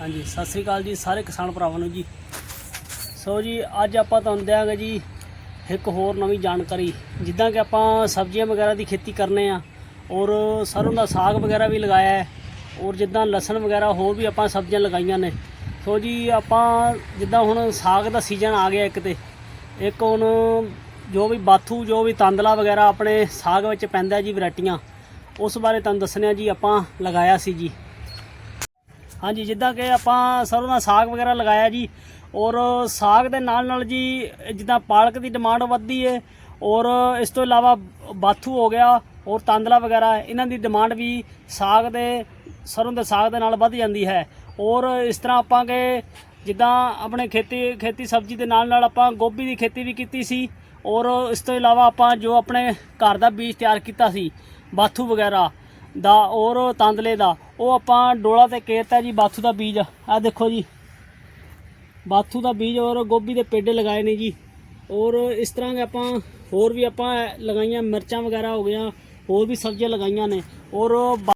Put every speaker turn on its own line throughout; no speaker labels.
ਹਾਂਜੀ, ਸਤਿ ਸ੍ਰੀ ਅਕਾਲ ਜੀ ਸਾਰੇ ਕਿਸਾਨ ਭਰਾਵਾਂ ਨੂੰ ਜੀ। ਸੋ ਜੀ, ਅੱਜ ਆਪਾਂ ਤੁਹਾਨੂੰ ਦਿਆਂਗੇ ਜੀ ਇੱਕ ਹੋਰ ਨਵੀਂ ਜਾਣਕਾਰੀ। ਜਿੱਦਾਂ ਕਿ ਆਪਾਂ ਸਬਜ਼ੀਆਂ ਵਗੈਰਾ ਦੀ ਖੇਤੀ ਕਰਨੇ ਆ ਔਰ ਸਰੋਂ ਦਾ ਸਾਗ ਵਗੈਰਾ ਵੀ ਲਗਾਇਆ ਹੈ। ਔਰ ਜਿੱਦਾਂ ਲਸਣ ਵਗੈਰਾ ਹੋਰ ਵੀ ਆਪਾਂ ਸਬਜ਼ੀਆਂ ਲਗਾਈਆਂ ਨੇ। ਸੋ ਜੀ ਆਪਾਂ ਜਿੱਦਾਂ ਹੁਣ ਸਾਗ ਦਾ ਸੀਜ਼ਨ ਆ ਗਿਆ ਇੱਕ ਤੇ। ਇੱਕ ਹੁਣ ਜੋ ਵੀ ਬਾਥੂ, ਜੋ ਵੀ ਤਾਂਦਲਾ ਵਗੈਰਾ ਆਪਣੇ ਸਾਗ ਵਿੱਚ ਪੈਂਦਾ ਜੀ ਵੈਰਾਈਟੀਆਂ, ਉਸ ਬਾਰੇ ਤੁਹਾਨੂੰ ਦੱਸਣਿਆ ਜੀ ਆਪਾਂ ਲਗਾਇਆ ਸੀ ਜੀ। ਹਾਂਜੀ, ਜਿੱਦਾਂ ਕਿ ਆਪਾਂ ਸਰੋਂ ਦਾ ਸਾਗ ਵਗੈਰਾ ਲਗਾਇਆ ਜੀ। ਔਰ ਸਾਗ ਦੇ ਨਾਲ ਨਾਲ ਜੀ ਜਿੱਦਾਂ ਪਾਲਕ ਦੀ ਡਿਮਾਂਡ ਵੱਧਦੀ ਹੈ ਔਰ ਇਸ ਤੋਂ ਇਲਾਵਾ ਬਾਥੂ ਹੋ ਗਿਆ। ਔਰ ਤਾਂਦਲਾ ਵਗੈਰਾ, ਇਹਨਾਂ ਦੀ ਡਿਮਾਂਡ ਵੀ ਸਾਗ ਦੇ, ਸਰੋਂ ਦੇ ਸਾਗ ਦੇ ਨਾਲ ਵੱਧ ਜਾਂਦੀ ਹੈ। ਔਰ ਇਸ ਤਰ੍ਹਾਂ ਆਪਾਂ ਕਿ ਜਿੱਦਾਂ ਆਪਣੇ ਖੇਤੀ ਖੇਤੀ ਸਬਜ਼ੀ ਦੇ ਨਾਲ ਨਾਲ ਆਪਾਂ ਗੋਭੀ ਦੀ ਖੇਤੀ ਵੀ ਕੀਤੀ ਸੀ। ਔਰ ਇਸ ਤੋਂ ਇਲਾਵਾ ਆਪਾਂ ਜੋ ਆਪਣੇ ਘਰ ਦਾ ਬੀਜ ਤਿਆਰ ਕੀਤਾ ਸੀ, ਬਾਥੂ ਵਗੈਰਾ ਦਾ ਔਰ ਤਾਂਦਲੇ ਦਾ, ਉਹ ਆਪਾਂ ਡੋਲਾ ਤੇ ਕੇਰਤਾ ਜੀ ਬਾਥੂ ਦਾ ਬੀਜ। ਆ ਦੇਖੋ ਜੀ। ਬਾਥੂ ਦਾ ਬੀਜ ਔਰ ਗੋਭੀ ਦੇ ਪੇਡੇ ਲਗਾਏ ਨੇ ਜੀ। ਔਰ ਇਸ ਤਰ੍ਹਾਂ ਦੇ ਆਪਾਂ ਹੋਰ ਵੀ ਆਪਾਂ ਲਗਾਈਆਂ ਮਿਰਚਾਂ ਵਗੈਰਾ ਹੋ ਗਈਆਂ। ਹੋਰ ਵੀ ਸਬਜ਼ੀਆਂ ਲਗਾਈਆਂ ਨੇ ਔਰ ਬਾ-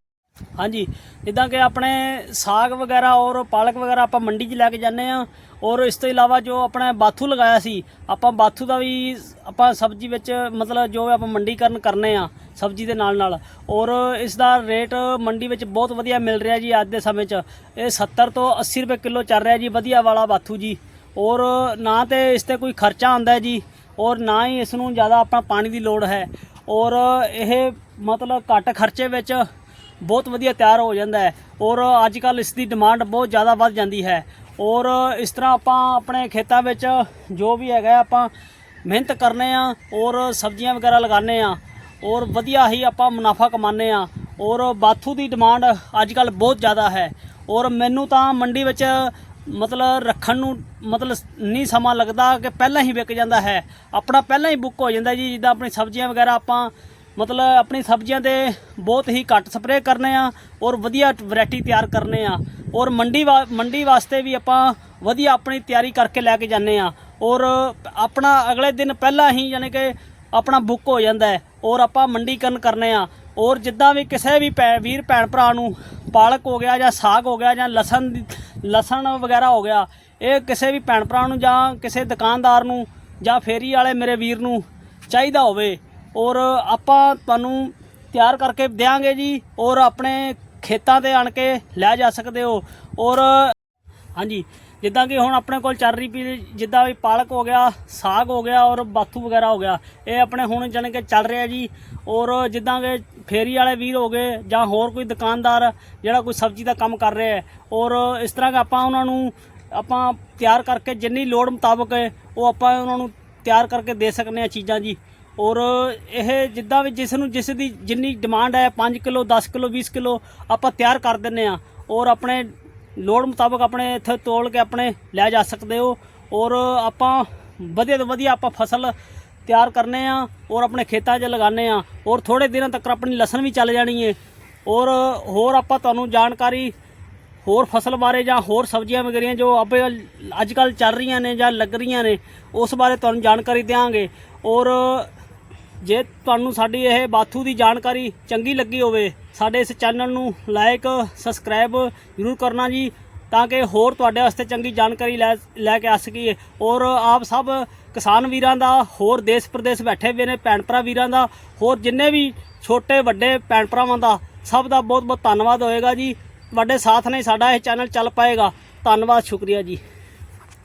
ਹਾਂਜੀ, ਜਿੱਦਾਂ ਕਿ ਆਪਣੇ ਸਾਗ ਵਗੈਰਾ ਔਰ ਪਾਲਕ ਵਗੈਰਾ ਆਪਾਂ ਮੰਡੀ 'ਚ ਲੈ ਕੇ ਜਾਂਦੇ ਆ ਔਰ ਇਸ ਤੋਂ ਇਲਾਵਾ ਜੋ ਆਪਣੇ ਬਾਥੂ ਲਗਾਇਆ ਸੀ, ਆਪਾਂ ਬਾਥੂ ਦਾ ਵੀ ਆਪਾਂ ਸਬਜ਼ੀ ਵਿੱਚ ਮਤਲਬ ਜੋ ਆਪਾਂ ਮੰਡੀਕਰਨ ਕਰਨੇ ਆ ਸਬਜ਼ੀ ਦੇ ਨਾਲ ਨਾਲ ਔਰ ਇਸ ਦਾ ਰੇਟ ਮੰਡੀ ਵਿੱਚ ਬਹੁਤ ਵਧੀਆ ਮਿਲ ਰਿਹਾ ਜੀ ਅੱਜ ਦੇ ਸਮੇਂ 'ਚ। ਇਹ 70 ਤੋਂ 80 ਰੁਪਏ ਕਿਲੋ ਚੱਲ ਰਿਹਾ ਜੀ ਵਧੀਆ ਵਾਲਾ ਬਾਥੂ ਜੀ ਔਰ ਨਾ ਤੇ ਇਸ ਤੇ ਕੋਈ ਖਰਚਾ ਆਉਂਦਾ ਜੀ ਔਰ ਨਾ ਹੀ ਇਸ ਨੂੰ ਜ਼ਿਆਦਾ ਆਪਣਾ ਪਾਣੀ ਦੀ ਲੋੜ ਹੈ ਔਰ ਇਹ ਮਤਲਬ ਘੱਟ ਖਰਚੇ ਵਿੱਚ ਬਹੁਤ ਵਧੀਆ ਤਿਆਰ ਹੋ ਜਾਂਦਾ ਹੈ। ਔਰ ਅੱਜ ਕੱਲ ਇਸ ਦੀ ਡਿਮਾਂਡ ਬਹੁਤ ਜ਼ਿਆਦਾ ਵੱਧ ਜਾਂਦੀ ਹੈ। ਔਰ ਇਸ ਤਰ੍ਹਾਂ ਆਪਾਂ ਆਪਣੇ ਖੇਤਾਂ ਵਿੱਚ ਜੋ ਵੀ ਹੈਗਾ ਆਪਾਂ ਮਿਹਨਤ ਕਰਨੇ ਆ ਔਰ ਸਬਜ਼ੀਆਂ ਵਗੈਰਾ ਲਗਾਉਂਦੇ ਆ ਔਰ ਵਧੀਆ ਹੀ ਆਪਾਂ ਮੁਨਾਫਾ ਕਮਾਉਂਦੇ ਆ ਔਰ ਬਾਥੂ ਦੀ ਡਿਮਾਂਡ ਅੱਜ ਕੱਲ ਬਹੁਤ ਜ਼ਿਆਦਾ ਹੈ। ਔਰ ਮੈਨੂੰ ਤਾਂ ਮੰਡੀ ਵਿੱਚ ਮਤਲਬ ਰੱਖਣ ਨੂੰ ਮਤਲਬ ਨਹੀਂ ਸਮਾਂ ਲੱਗਦਾ ਕਿ ਪਹਿਲਾਂ ਹੀ ਵਿਕ ਜਾਂਦਾ ਹੈ। ਆਪਣਾ ਪਹਿਲਾਂ ਹੀ ਬੁੱਕ ਹੋ ਜਾਂਦਾ ਜੀ, ਜਿੱਦਾਂ ਆਪਣੀ ਸਬਜ਼ੀਆਂ ਵਗੈਰਾ ਆਪਾਂ ਮਤਲਬ ਆਪਣੀ ਸਬਜ਼ੀਆਂ ਦੇ ਬਹੁਤ ਹੀ ਘੱਟ ਸਪਰੇਅ ਕਰਨੇ ਆ ਔਰ ਵਧੀਆ ਵੈਰਾਈਟੀ ਤਿਆਰ ਕਰਨੇ ਆ। ਔਰ ਮੰਡੀ ਵਾ- ਮੰਡੀ ਵਾਸਤੇ ਵੀ ਆਪਾਂ ਵਧੀਆ ਆਪਣੀ ਤਿਆਰੀ ਕਰਕੇ ਲੈ ਕੇ ਜਾਂਦੇ ਆ। ਔਰ ਆਪਣਾ ਅਗਲੇ ਦਿਨ ਪਹਿਲਾਂ ਹੀ ਯਾਨੀ ਕਿ ਆਪਣਾ ਬੁੱਕ ਹੋ ਜਾਂਦਾ ਹੈ ਔਰ ਆਪਾਂ ਮੰਡੀਕਰਨ ਕਰਨੇ ਆ। ਔਰ ਜਿੱਦਾਂ ਵੀ ਕਿਸੇ ਵੀ ਭੈ- ਵੀਰ ਭੈਣ ਭਰਾ ਨੂੰ ਪਾਲਕ ਹੋ ਗਿਆ ਜਾਂ ਸਾਗ ਹੋ ਗਿਆ ਜਾਂ ਲਸਣ ਦੀ- ਲਸਣ ਵਗੈਰਾ ਹੋ ਗਿਆ, ਇਹ ਕਿਸੇ ਵੀ ਭੈਣ ਭਰਾ ਨੂੰ ਜਾਂ ਕਿਸੇ ਦੁਕਾਨਦਾਰ ਨੂੰ ਜਾਂ ਫੇਰੀ ਵਾਲੇ ਮੇਰੇ ਵੀਰ ਨੂੰ ਚਾਹੀਦਾ ਹੋਵੇ ਔਰ ਆਪਾਂ ਤੁਹਾਨੂੰ ਤਿਆਰ ਕਰਕੇ ਦਿਆਂਗੇ ਜੀ ਔਰ ਆਪਣੇ ਖੇਤਾਂ ਤੇ ਆਣ ਕੇ ਲੈ ਜਾ ਸਕਦੇ ਹੋ ਔਰ ਹਾਂਜੀ ਜਿੱਦਾਂ ਕਿ ਹੁਣ ਆਪਣੇ ਕੋਲ ਚੱਲ ਰਹੀ ਪੀ ਜਿੱਦਾਂ ਵੀ ਪਾਲਕ ਹੋ ਗਿਆ, ਸਾਗ ਹੋ ਗਿਆ ਔਰ ਬਾਥੂ ਵਗੈਰਾ ਹੋ ਗਿਆ, ਇਹ ਆਪਣੇ ਹੁਣ ਜਾਣੀ ਕਿ ਚੱਲ ਰਿਹਾ ਜੀ। ਔਰ ਜਿੱਦਾਂ ਕਿ ਫੇਰੀ ਵਾਲੇ ਵੀਰ ਹੋ ਗਏ ਜਾਂ ਹੋਰ ਕੋਈ ਦੁਕਾਨਦਾਰ ਜਿਹੜਾ ਕੋਈ ਸਬਜ਼ੀ ਦਾ ਕੰਮ ਕਰ ਰਿਹਾ ਹੈ, ਔਰ ਇਸ ਤਰ੍ਹਾਂ ਕਿ ਆਪਾਂ ਉਹਨਾਂ ਨੂੰ ਆਪਾਂ ਤਿਆਰ ਕਰਕੇ ਜਿੰਨੀ ਲੋੜ ਮੁਤਾਬਕ ਹੈ ਉਹ ਆਪਾਂ ਉਹਨਾਂ ਨੂੰ ਤਿਆਰ ਕਰਕੇ ਦੇ ਸਕਨੇ ਆ ਚੀਜ਼ਾਂ ਜੀ। ਔਰ ਇਹ ਜਿੱਦਾਂ ਵੀ ਜਿਸ ਨੂੰ ਜਿਸ ਦੀ ਜਿੰਨੀ ਡਿਮਾਂਡ ਹੈ 5 ਕਿਲੋ 10 ਕਿਲੋ 20 ਕਿਲੋ ਆਪਾਂ ਤਿਆਰ ਕਰ ਦਿੰਨੇ ਆ ਔਰ ਆਪਣੇ ਲੋੜ ਮੁਤਾਬਕ ਆਪਣੇ ਇੱਥੇ ਤੋਲ ਕੇ ਆਪਣੇ ਲੈ ਜਾ ਸਕਦੇ ਹੋ ਔਰ ਆਪਾਂ ਵਧੀਆ ਤੋਂ ਵਧੀਆ ਆਪਾਂ ਫਸਲ ਤਿਆਰ ਕਰਨੇ ਆ ਔਰ ਆਪਣੇ ਖੇਤਾਂ 'ਚ ਲਗਾਉਂਦੇ ਆ ਔਰ ਥੋੜੇ ਦਿਨਾਂ ਤੱਕ ਆਪਣੀ ਲਸਣ ਵੀ ਚੱਲ ਜਾਣੀ ਏ ਔਰ ਹੋਰ ਆਪਾਂ ਤੁਹਾਨੂੰ ਜਾਣਕਾਰੀ ਹੋਰ ਫਸਲ ਬਾਰੇ ਜਾਂ ਹੋਰ ਸਬਜ਼ੀਆਂ ਵਗੈਰੀਆਂ ਜੋ ਆਪੇ ਅੱਜ ਕੱਲ ਚੱਲ ਰਹੀਆਂ ਨੇ ਜਾਂ ਲੱਗ ਰਹੀਆਂ ਨੇ ਉਸ ਬਾਰੇ ਤੁਹਾਨੂੰ ਜਾਣਕਾਰੀ ਦਿਆਂਗੇ ਔਰ ਜੇ ਤੁਹਾਨੂੰ ਸਾਡੀ ਇਹ ਬਾਥੂ ਦੀ ਜਾਣਕਾਰੀ ਚੰਗੀ ਲੱਗੀ ਹੋਵੇ, ਸਾਡੇ ਇਸ ਚੈਨਲ ਨੂੰ ਲਾਈਕ ਸਬਸਕ੍ਰਾਈਬ ਜ਼ਰੂਰ ਕਰਨਾ ਜੀ, ਤਾਂ ਕਿ ਹੋਰ ਤੁਹਾਡੇ ਵਾਸਤੇ ਚੰਗੀ ਜਾਣਕਾਰੀ ਲੈ ਲੈ ਕੇ ਆ ਸਕੀਏ। ਔਰ ਆਪ ਸਭ ਕਿਸਾਨ ਵੀਰਾਂ ਦਾ, ਹੋਰ ਦੇਸ਼ ਪ੍ਰਦੇਸ਼ ਬੈਠੇ ਹੋਏ ਨੇ, ਭੈਣ ਭਰਾ ਵੀਰਾਂ ਦਾ, ਹੋਰ ਜਿੰਨੇ ਵੀ ਛੋਟੇ, ਵੱਡੇ ਭੈਣ ਭਰਾਵਾਂ ਦਾ, ਸਭ ਦਾ ਬਹੁਤ ਬਹੁਤ ਧੰਨਵਾਦ ਹੋਏਗਾ ਜੀ। ਤੁਹਾਡੇ ਸਾਥ ਨਾਲ ਸਾਡਾ ਇਹ ਚੈਨਲ ਚੱਲ ਪਾਏਗਾ। ਧੰਨਵਾਦ, ਸ਼ੁਕਰੀਆ ਜੀ।